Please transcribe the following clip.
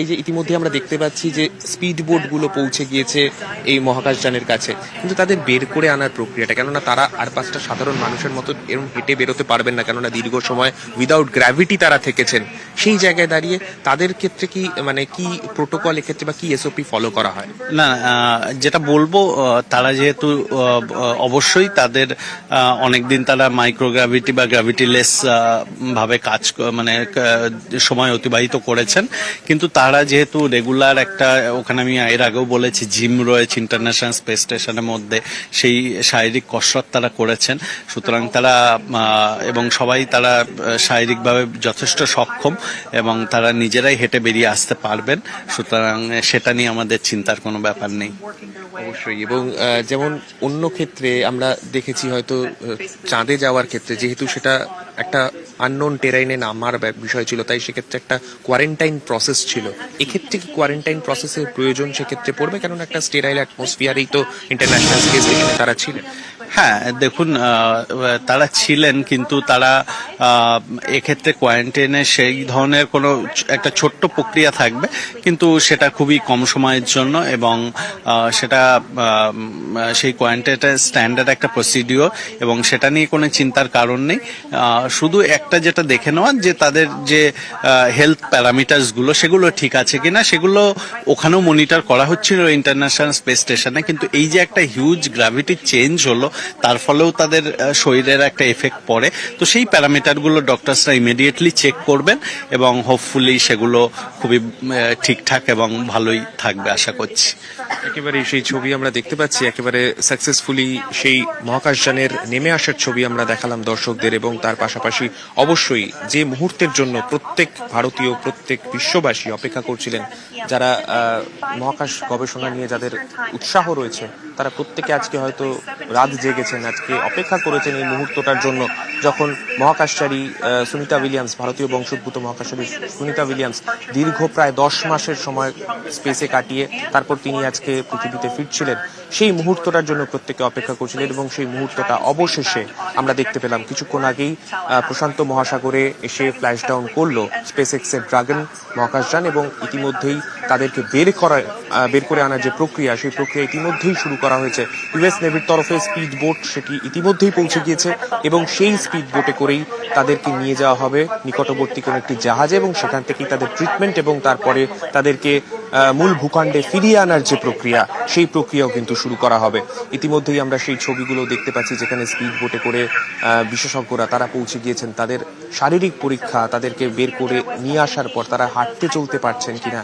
এই যে ইতিমধ্যে আমরা দেখতে পাচ্ছি যে স্পিড বোটগুলো পৌঁছে গিয়েছে এই মহাকাশযানের কাছে। কিন্তু তাদের বের করে আনার প্রক্রিয়াটা, কেননা তারা আর পাঁচটা সাধারণ মানুষের মতো এরকম হেঁটে বেরোতে পারবেন না, কেননা দীর্ঘ সময় উইদাউট গ্র্যাভিটি তারা থেকেছেন। সেই জায়গায় দাঁড়িয়ে তাদের ক্ষেত্রে কি মানে কি প্রোটোকল এক্ষেত্রে বা কি এসওপি ফলো করা হয়? না যেটা বলব তারা যেহেতু অবশ্যই তাদের অনেকদিন তারা মাইক্রোগ্রাভিটি বা গ্র্যাভিটিলেস ভাবে কাজ মানে সময় অতিবাহিত করেছেন। কিন্তু তারা যেহেতু রেগুলার একটা, ওখানে আমি এর আগেও বলেছি জিম রয়েছে ইন্টারন্যাশনাল স্পেস স্টেশনের মধ্যে, সেই শারীরিক কসরত তারা করেছেন। সুতরাং তারা এবং সবাই তারা শারীরিকভাবে যথেষ্ট সক্ষম। এবং তারা নিজেরাই হেঁটে বেরিয়ে আসতে পারবেন। সুতরাং সেটা নিয়ে আমাদের চিন্তার কোনো ব্যাপার নেই। অবশ্যই। এবং যেমন অন্য ক্ষেত্রে আমরা দেখেছি হয়তো চাঁদে যাওয়ার ক্ষেত্রে যেহেতু সেটা একটা আননোন টেরাইনে নামার বিষয় ছিল, তাই সেক্ষেত্রে একটা কোয়ারেন্টাইন প্রসেস ছিল। এক্ষেত্রে কি কোয়ারেন্টাইন প্রসেসের প্রয়োজন সেক্ষেত্রে পড়বে? কেননা একটা স্টেরাইল অ্যাটমসফিয়ারেই তো ইন্টারন্যাশনাল স্পেস তারা ছিলেন। হ্যাঁ দেখুন তারা ছিলেন, কিন্তু তারা এক্ষেত্রে কোয়ারেন্টাইনে সেই ধরনের কোনো একটা ছোট্ট প্রক্রিয়া থাকবে, কিন্তু সেটা খুবই কম সময়ের জন্য এবং সেটা সেই কোয়ারেন্টাইনের স্ট্যান্ডার্ড একটা প্রসিডিওর এবং সেটা নিয়ে কোনো চিন্তার কারণ নেই। শুধু একটা যেটা দেখে নেওয়া যে তাদের যে হেলথ প্যারামিটার্সগুলো, সেগুলো ঠিক আছে কিনা, সেগুলো ওখানেও মনিটর করা হচ্ছিল ইন্টারন্যাশনাল স্পেস স্টেশনে কিন্তু এই যে একটা হিউজ গ্র্যাভিটি চেঞ্জ হলো তার ফলেও তাদের শরীরের একটা এফেক্ট পড়ে। তো সেই প্যারামিটারগুলো ডক্টরসরা ইমিডিয়েটলি চেক করবেন এবং হোপফুলি সেগুলো খুবই ঠিকঠাক এবং ভালোই থাকবে, আশা করছি। একেবারে সেই ছবি আমরা দেখতে পাচ্ছি, একেবারে সাকসেসফুলি সেই মহাকাশযানের নেমে আসার ছবি আমরা দেখালাম দর্শকদের এবং তার পাশাপাশি অবশ্যই যে মুহূর্তের জন্য প্রত্যেক ভারতীয়, প্রত্যেক বিশ্ববাসী অপেক্ষা করছিলেন, যারা মহাকাশ গবেষণা নিয়ে যাদের উৎসাহ রয়েছে, তারা প্রত্যেকে আজকে হয়তো রাত জেগেছেন, আজকে অপেক্ষা করেছেন এই মুহূর্তটার জন্য, যখন মহাকাশচারী সুনিতা উইলিয়ামস, ভারতীয় বংশোদ্ভূত মহাকাশচারী সুনিতা উইলিয়ামস দীর্ঘ প্রায় দশ মাসের সময় স্পেসে কাটিয়ে, তারপর তিনি আজকে পৃথিবীতে ফিরছিলেন, সেই মুহূর্তটার জন্য প্রত্যেকে অপেক্ষা করছিলেন এবং সেই মুহূর্তটা অবশেষে আমরা দেখতে পেলাম। কিছুক্ষণ আগেই প্রশান্ত মহাসাগরে এসে ফ্ল্যাশ ডাউন করল স্পেস এক্সের ড্রাগন মহাকাশযান এবং ইতিমধ্যেই তাদেরকে বের করা বের করে আনার যে প্রক্রিয়া, সেই প্রক্রিয়া ইতিমধ্যেই শুরু করা হয়েছে। ইউএস নেভির তরফে স্পিড বোট সেটি ইতিমধ্যেই পৌঁছে গিয়েছে এবং সেই স্পিড বোটে করেই তাদেরকে নিয়ে যাওয়া হবে। নিকটবর্তী কোনো একটি জাহাজে এবং সেখান থেকেই তাদের ট্রিটমেন্ট এবং তারপরে তাদেরকে মূল ভূখণ্ডে ফিরিয়ে আনার যে প্রক্রিয়া, সেই প্রক্রিয়াও কিন্তু শুরু করা হবে। ইতিমধ্যেই আমরা সেই ছবিগুলো দেখতে পাচ্ছি যেখানে স্পিড বোটে করে বিশেষজ্ঞরা তারা পৌঁছে গিয়েছেন। তাদের শারীরিক পরীক্ষা তাদেরকে বের করে নিয়ে আসার পর তারা হাঁটতে চলতে পারছেন কিনা